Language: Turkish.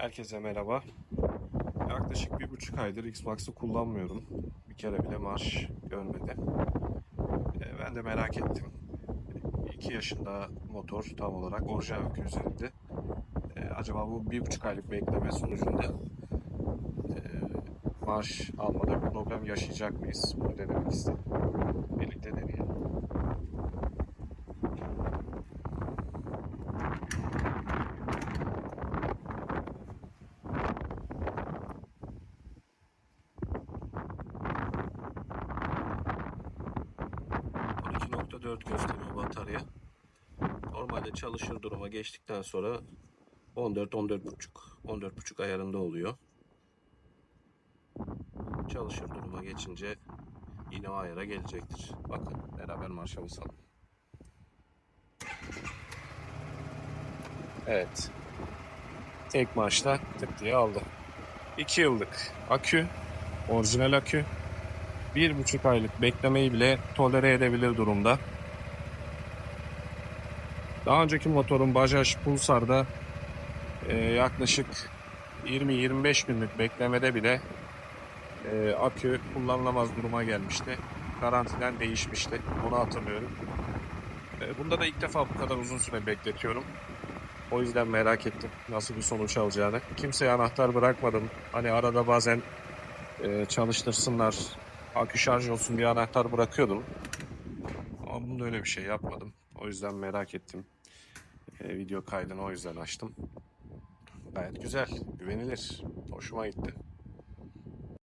Herkese merhaba. Yaklaşık bir buçuk aydır Xbox'ı kullanmıyorum. Bir kere bile marş görmedi. E, Ben de merak ettim. 2 yaşında motor tam olarak orijinal akü üzerinde. E, Acaba bu bir buçuk aylık bekleme sonucunda e, marş almada problem yaşayacak mıyız? Bunu denemek istedim. ...12.4 gösteriyor batarya. Normalde çalışır duruma geçtikten sonra 14-14.5 14.5 ayarında oluyor. Çalışır duruma geçince yine o ayara gelecektir. Bakın beraber marşa basalım. Evet. Tek marşta tık diye aldı. 2 yıllık akü. Orijinal akü. Bir buçuk aylık beklemeyi bile tolere edebilir durumda. Daha önceki motorun Bajaj Pulsar'da e, yaklaşık 20-25 günlük beklemede bile e, akü kullanılamaz duruma gelmişti. Garantiden değişmişti. Onu hatırlıyorum. E, bunda da ilk defa bu kadar uzun süre bekletiyorum. O yüzden merak ettim nasıl bir sonuç alacağını. Kimseye anahtar bırakmadım. Hani arada bazen e, çalıştırsınlar, akü şarj olsun diye anahtar bırakıyordum. Ama bunda öyle bir şey yapmadım. O yüzden merak ettim. E, video kaydını o yüzden açtım. Gayet güzel, güvenilir. Hoşuma gitti.